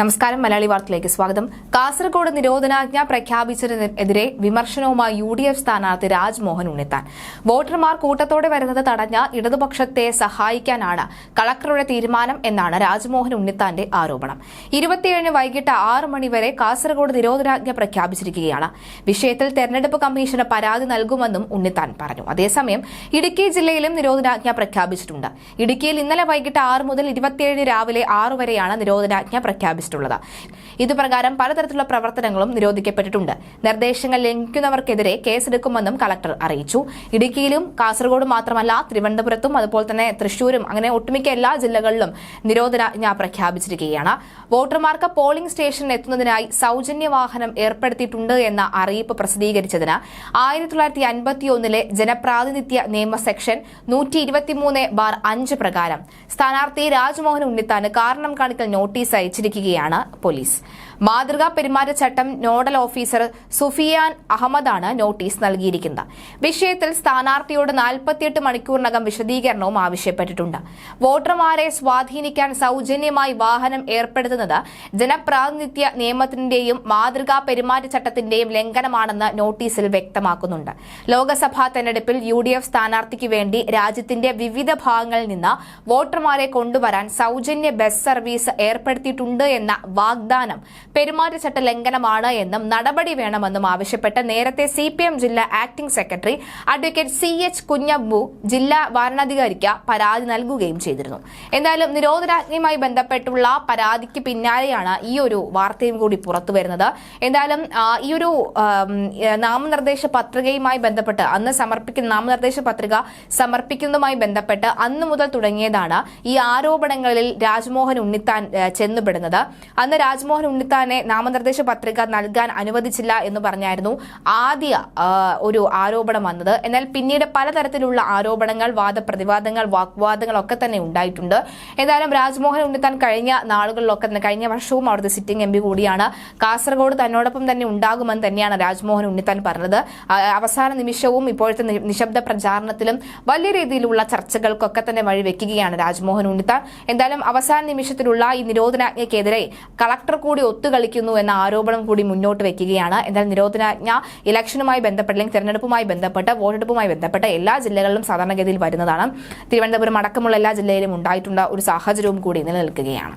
നമസ്കാരം മലയാളി വാർത്തയിലേക്ക് സ്വാഗതം. കാസർഗോഡ് നിരോധനാജ്ഞ പ്രഖ്യാപിച്ചതിനെതിരെ വിമർശനവുമായി യു ഡി എഫ് സ്ഥാനാർത്ഥി രാജ്മോഹൻ ഉണ്ണിത്താൻ. വോട്ടർമാർ കൂട്ടത്തോടെ വരുന്നത് തടഞ്ഞ ഇടതുപക്ഷത്തെ സഹായിക്കാനാണ് കളക്ടറുടെ തീരുമാനം എന്നാണ് രാജ്മോഹൻ ഉണ്ണിത്താന്റെ ആരോപണം. ഇരുപത്തിയേഴിന് വൈകിട്ട് ആറ് മണിവരെ കാസർഗോഡ് നിരോധനാജ്ഞ പ്രഖ്യാപിച്ചിരിക്കുകയാണ്. വിഷയത്തിൽ തെരഞ്ഞെടുപ്പ് കമ്മീഷന് പരാതി നൽകുമെന്നും ഉണ്ണിത്താൻ പറഞ്ഞു. അതേസമയം ഇടുക്കി ജില്ലയിലും നിരോധനാജ്ഞ പ്രഖ്യാപിച്ചിട്ടുണ്ട്. ഇടുക്കിയിൽ ഇന്നലെ വൈകിട്ട് ആറ് മുതൽ ഇരുപത്തിയേഴിന് രാവിലെ ആറ് വരെയാണ് നിരോധനാജ്ഞ പ്രഖ്യാപിച്ചിട്ടുള്ളത് ഇതുപ്രകാരം പലതരത്തിലുള്ള പ്രവർത്തനങ്ങളും നിരോധിക്കപ്പെട്ടിട്ടുണ്ട്. നിർദ്ദേശങ്ങൾ ലംഘിക്കുന്നവർക്കെതിരെ കേസെടുക്കുമെന്നും കളക്ടർ അറിയിച്ചു. ഇടുക്കിയിലും കാസർഗോഡ് മാത്രമല്ല തിരുവനന്തപുരത്തും അതുപോലെ തന്നെ തൃശൂരും അങ്ങനെ ഒട്ടുമിക്ക എല്ലാ ജില്ലകളിലും നിരോധനാജ്ഞ പ്രഖ്യാപിച്ചിരിക്കുകയാണ്. വോട്ടർമാർക്ക് പോളിംഗ് സ്റ്റേഷനിൽ എത്തുന്നതിനായി സൗജന്യ വാഹനം ഏർപ്പെടുത്തിയിട്ടുണ്ട് എന്ന അറിയിപ്പ് പ്രസിദ്ധീകരിച്ചതിന് ആയിരത്തി തൊള്ളായിരത്തി അൻപത്തിയൊന്നിലെ ജനപ്രാതിനിധ്യ നിയമ സെക്ഷൻ നൂറ്റി ഇരുപത്തിമൂന്ന് ബാർ അഞ്ച് പ്രകാരം സ്ഥാനാർത്ഥി രാജ്മോഹൻ ഉണ്ണിത്താന് കാരണം കാണിക്കൽ നോട്ടീസ് അയച്ചിരിക്കുകയാണ്. പോലീസ് മാതൃകാ പെരുമാറ്റച്ചട്ടം നോഡൽ ഓഫീസർ സുഫിയാൻ അഹമ്മദാണ് നോട്ടീസ് നൽകിയിരിക്കുന്നത്. വിഷയത്തിൽ സ്ഥാനാർത്ഥിയോട് നാൽപ്പത്തിയെട്ട് മണിക്കൂറിനകം വിശദീകരണവും ആവശ്യപ്പെട്ടിട്ടുണ്ട്. വോട്ടർമാരെ സ്വാധീനിക്കാൻ സൗജന്യമായി വാഹനം ഏർപ്പെടുത്തുന്നത് ജനപ്രാതിനിധ്യ നിയമത്തിന്റെയും മാതൃകാ പെരുമാറ്റച്ചട്ടത്തിന്റെയും ലംഘനമാണെന്ന് നോട്ടീസിൽ വ്യക്തമാക്കുന്നുണ്ട്. ലോക്സഭാ തെരഞ്ഞെടുപ്പിൽ യു ഡി എഫ് സ്ഥാനാർത്ഥിക്ക് വേണ്ടി രാജ്യത്തിന്റെ വിവിധ ഭാഗങ്ങളിൽ നിന്ന് വോട്ടർമാരെ കൊണ്ടുവരാൻ സൗജന്യ ബസ് സർവീസ് ഏർപ്പെടുത്തിയിട്ടുണ്ട് എന്ന വാഗ്ദാനം പെരുമാറ്റച്ചട്ട ലംഘനമാണ് എന്നും നടപടി വേണമെന്നും ആവശ്യപ്പെട്ട് നേരത്തെ സി ജില്ലാ acting secretary advocate C H Kunhabbu ജില്ലാ വരണാധികാരിക്ക് പരാതി നൽകുകയും ചെയ്തിരുന്നു. എന്തായാലും നിരോധനാജ്ഞയുമായി ബന്ധപ്പെട്ടുള്ള പരാതിക്ക് പിന്നാലെയാണ് ഈ ഒരു വാർത്തയും കൂടി പുറത്തു വരുന്നത്. എന്തായാലും ഈ ഒരു നാമനിർദ്ദേശ പത്രികയുമായി ബന്ധപ്പെട്ട് അന്ന് സമർപ്പിക്കുന്ന നാമനിർദ്ദേശ പത്രിക സമർപ്പിക്കുന്നതുമായി ബന്ധപ്പെട്ട് അന്ന് മുതൽ തുടങ്ങിയതാണ് ഈ ആരോപണങ്ങളിൽ രാജ്മോഹൻ ഉണ്ണിത്താൻ ചെന്നുപെടുന്നത്. അന്ന് രാജ്മോഹൻ ഉണ്ണിത്താനെ നാമനിർദ്ദേശ പത്രിക നൽകാൻ അനുവദിച്ചില്ല എന്ന് പറഞ്ഞായിരുന്നു ആദ്യ ഒരു ആരോപണം വന്നത്. എന്നാൽ പിന്നീട് പലതരത്തിലുള്ള ആരോപണങ്ങൾ വാദപ്രതിവാദങ്ങൾ വാഗ്വാദങ്ങൾ ഒക്കെ തന്നെ ഉണ്ടായിട്ടുണ്ട്. ഏതായാലും രാജ്മോഹൻ ഉണ്ണിത്താൻ കഴിഞ്ഞ നാളുകളിലൊക്കെ തന്നെ കഴിഞ്ഞ വർഷവും അവിടുത്തെ സിറ്റിംഗ് എം കൂടിയാണ്. കാസർഗോഡ് തന്നോടൊപ്പം തന്നെ ഉണ്ടാകുമെന്ന് തന്നെയാണ് രാജ്മോഹൻ ഉണ്ണിത്താൻ പറഞ്ഞത്. അവസാന നിമിഷവും ഇപ്പോഴത്തെ നിശബ്ദ പ്രചാരണത്തിലും വലിയ രീതിയിലുള്ള ചർച്ചകൾക്കൊക്കെ തന്നെ വഴിവെക്കുകയാണ് രാജ്മോഹൻ ഉണ്ണിത്താൻ. എന്തായാലും അവസാന നിമിഷത്തിലുള്ള ഈ നിരോധനാജ്ഞയ്ക്കെതിരെ കളക്ടർ കൂടി ഒത്തുകളിക്കുന്നു എന്ന ആരോപണം കൂടി മുന്നോട്ട് വെക്കുകയാണ്. എന്നാൽ നിരോധനാജ്ഞ ഇലക്ഷനുമായി ബന്ധപ്പെട്ട് അല്ലെങ്കിൽ തെരഞ്ഞെടുപ്പുമായി ബന്ധപ്പെട്ട് വോട്ടെടുപ്പുമായി ബന്ധപ്പെട്ട എല്ലാ ജില്ലകളിലും സാധാരണഗതിയിൽ വരുന്നതാണ്. തിരുവനന്തപുരം അടക്കമുള്ള എല്ലാ ജില്ലയിലും ഉണ്ടായിട്ടുള്ള ഒരു സാഹചര്യവും കൂടി നിലനിൽക്കുകയാണ്.